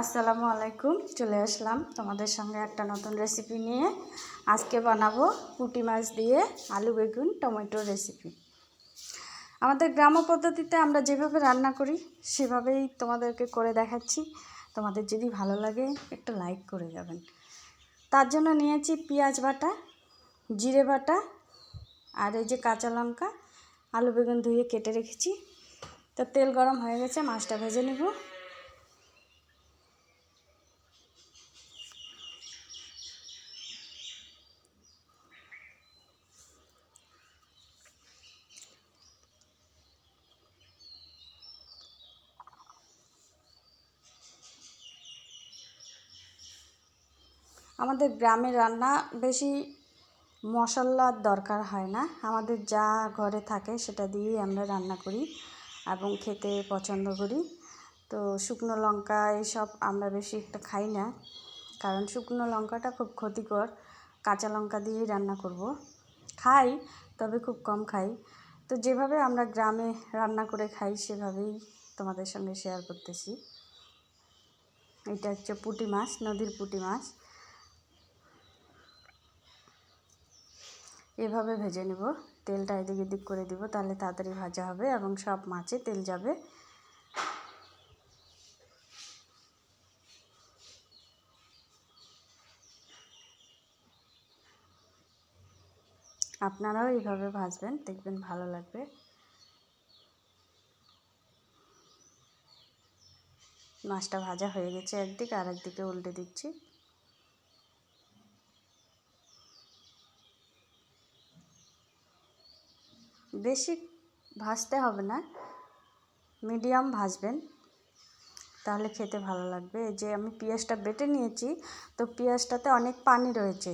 আসসালামু আলাইকুম, চলে আসলাম তোমাদের সঙ্গে একটা নতুন রেসিপি নিয়ে। আজকে বানাবো পুঁটি মাছ দিয়ে আলু বেগুন টমেটো রেসিপি আমাদের গ্রাম্য পদ্ধতিতে আমরা যেভাবে রান্না করি, সেভাবেই তোমাদেরকে করে দেখাচ্ছি। তোমাদের যদি ভালো লাগে, একটু লাইক করে যাবেন। তার জন্য নিয়েছি পেঁয়াজ বাটা, জিরে বাটা আর এই যে কাঁচা লঙ্কা। আলু বেগুন ধুয়ে কেটে রেখেছি। তো তেল গরম হয়ে গেছে, মাছটা ভেজে নেব। আমাদের গ্রামের রান্না বেশি মশলার দরকার হয় না। আমাদের যা ঘরে থাকে সেটা দিয়েই আমরা রান্না করি এবং খেতে পছন্দ করি। তো শুকনো লঙ্কা এইসব আমরা বেশি একটা খাই না, কারণ শুকনো লঙ্কাটা খুব ক্ষতিকর। কাঁচা লঙ্কা দিয়েই রান্না করব। খাই, তবে খুব কম খাই। তো যেভাবে আমরা গ্রামে রান্না করে খাই সেভাবেই তোমাদের সঙ্গে শেয়ার করতেছি। এটা হচ্ছে পুঁটি মাছ, নদীর পুঁটি মাছ। এভাবে ভেজে নেব। তেলটা এদিক এদিক করে দিব, তাহলে তাড়াতাড়ি ভাজা হবে এবং সব মাছে তেল যাবে। আপনারাও এইভাবে ভাজবেন, দেখবেন ভালো লাগবে। মাছটা ভাজা হয়ে গেছে একদিকে আর একদিকে উল্টে দিচ্ছি। বেশি ভাজতে হবে না। মিডিয়াম ভাজবেন। তাহলে খেতে ভালো লাগবে। যে আমি পেঁয়াজটা বেটে নিয়েছি, তো পেঁয়াজটাতে অনেক পানি রয়েছে।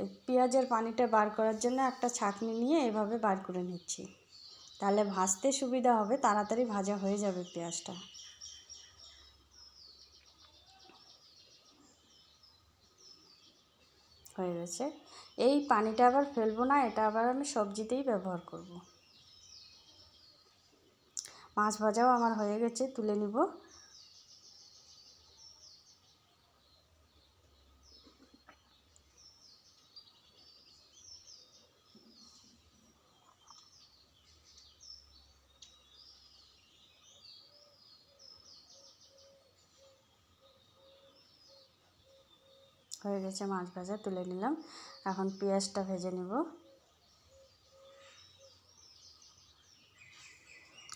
এই পেঁয়াজের পানিটা বার করার জন্য একটা ছাঁকনি নিয়ে এভাবে বার করে নিচ্ছি। তাহলে ভাজতে সুবিধা হবে, তাড়াতাড়ি ভাজা হয়ে যাবে পেঁয়াজটা। হয়ে গেছে। এই পানিটা আবার ফেলব না, এটা আবার আমি সবজিতেই ব্যবহার করব। মাছ ভাজাও আমার হয়ে গেছে, তুলে নিব। হয়ে গেছে মাছ ভাজা, তুলে নিলাম। এখন পেঁয়াজটা ভেজে নেব।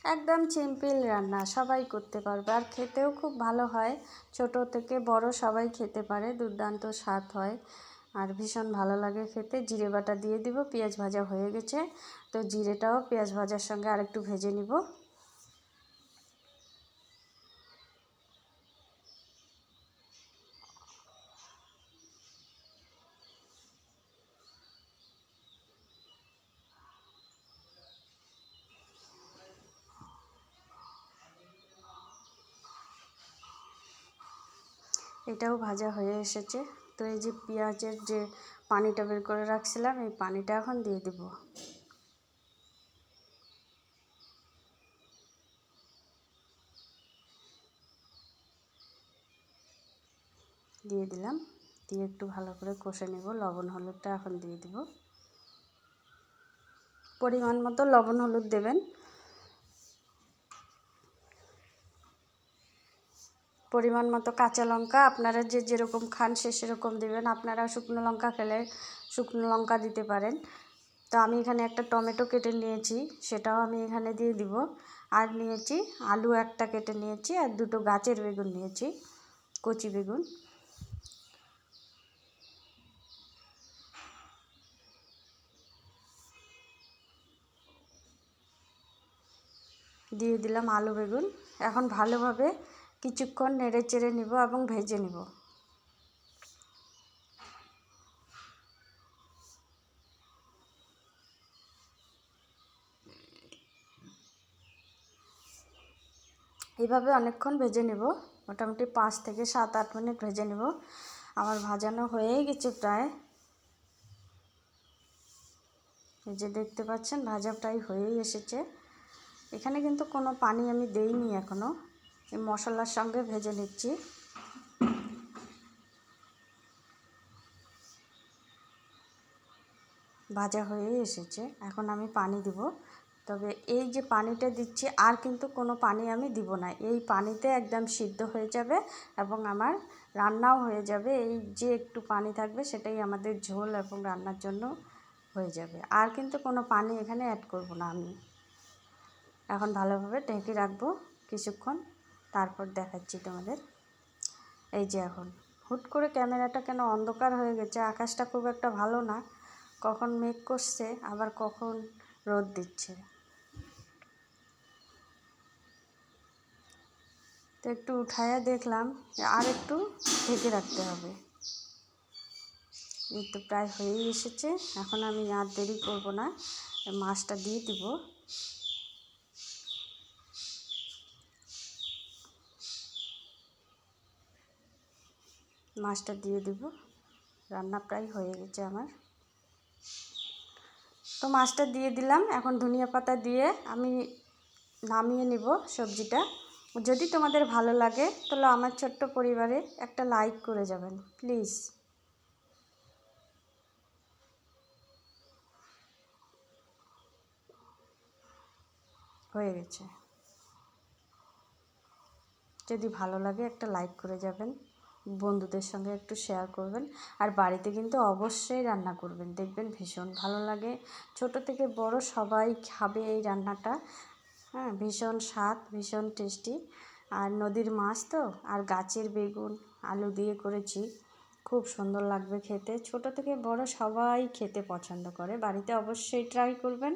একদম সিম্পল রান্না, সবাই করতে পারবে। আর খেতেও খুব ভালো হয়। ছোট থেকে বড় সবাই খেতে পারে, দুর্দান্ত স্বাদ হয়। আর ভীষণ ভালো লাগে খেতে। জিরে বাটা দিয়ে দিব, পেঁয়াজ ভাজা হয়ে গেছে। তো জিরেটাও পেঁয়াজ ভাজার সঙ্গে আরেকটু ভেজে নিব। এটাও ভাজা হয়ে এসেছে। তো এই যে পেঁয়াজের যে পানিটা বের করে রাখছিলাম, এই পানিটা এখন দিয়ে দেব। দিয়ে দিলাম। দিয়ে একটু ভালো করে কষে নেব। লবণ, হলুদটা এখন দিয়ে দিব। পরিমাণ মতো লবণ, হলুদ দেবেন। পরিমাণ মতো কাঁচা লঙ্কা আপনারা যে যেরকম খান সে সেরকম দেবেন। আপনারা শুকনো লঙ্কা খেলে শুকনো লঙ্কা দিতে পারেন। তো আমি এখানে একটা টমেটো কেটে নিয়েছি, সেটাও আমি এখানে দিয়ে দিব। আর নিয়েছি আলু একটা কেটে নিয়েছি আর দুটো গাছের বেগুন নিয়েছি, কচি বেগুন। দিয়ে দিলাম আলু বেগুন। এখন ভালোভাবে কিছুক্ষণ নেড়ে চেড়ে নিব এবং ভেজে নিব। এইভাবে অনেকক্ষণ ভেজে নেব। মোটামুটি পাঁচ থেকে সাত, আট মিনিট ভেজে নেব। আমার ভাজানো হয়েই গেছে প্রায়। এই যে দেখতে পাচ্ছেন, ভাজা প্রায় হয়েই এসেছে। এখানে কিন্তু কোনো পানি আমি দেইনি এখনও এই মশলার সঙ্গে ভেজে নিচ্ছি। ভাজা হয়েই এসেছে। এখন আমি পানি দিব। তবে এই যে পানিটা দিচ্ছি, আর কিন্তু কোনো পানি আমি দিব না। এই পানিতে একদম সিদ্ধ হয়ে যাবে এবং আমার রান্নাও হয়ে যাবে। এই যে একটু পানি থাকবে, সেটাই আমাদের ঝোল এবং রান্নার জন্য হয়ে যাবে। আর কিন্তু কোনো পানি এখানে অ্যাড করব না আমি। এখন ভালোভাবে ঢেকে রাখব। কিছুক্ষণ তারপর দেখাচ্ছি তোমাদের। এই যে এখন, হুট করে ক্যামেরাটা কেন অন্ধকার হয়ে গেছে? আকাশটা খুব একটা ভালো না। কখন মেঘ করছে, আবার কখন রোদ দিচ্ছে। তো একটু উঠায়া দেখলাম, আর একটু ঢেকে রাখতে হবে। তো প্রায় হয়েই এসেছে। এখন আমি আর দেরি করব না। মাছটা দিয়ে দিব। মাছটা দিয়ে দিব। রান্না প্রায় হয়ে গেছে আমার। তো মাছটা দিয়ে দিলাম। এখন ধনিয়া পাতা দিয়ে আমি নামিয়ে নিব সবজিটা। যদি তোমাদের ভালো লাগে, তাহলে আমার ছোট্ট পরিবারে একটা লাইক করে যাবেন প্লিজ হয়ে গেছে। যদি ভালো লাগে, একটা লাইক করে যাবেন। বন্ধুদের সঙ্গে একটু শেয়ার করবেন। আর বাড়িতে কিন্তু অবশ্যই রান্না করবেন। দেখবেন ভীষণ ভালো লাগে। ছোট থেকে বড় সবাই খাবে এই রান্নাটা। হ্যাঁ ভীষণ স্বাদ, ভীষণ টেস্টি আর নদীর মাছ তো, আর গাছের বেগুন, আলু দিয়ে করেছি। খুব সুন্দর লাগবে খেতে। ছোট থেকে বড় সবাই খেতে পছন্দ করে। বাড়িতে অবশ্যই ট্রাই করবেন।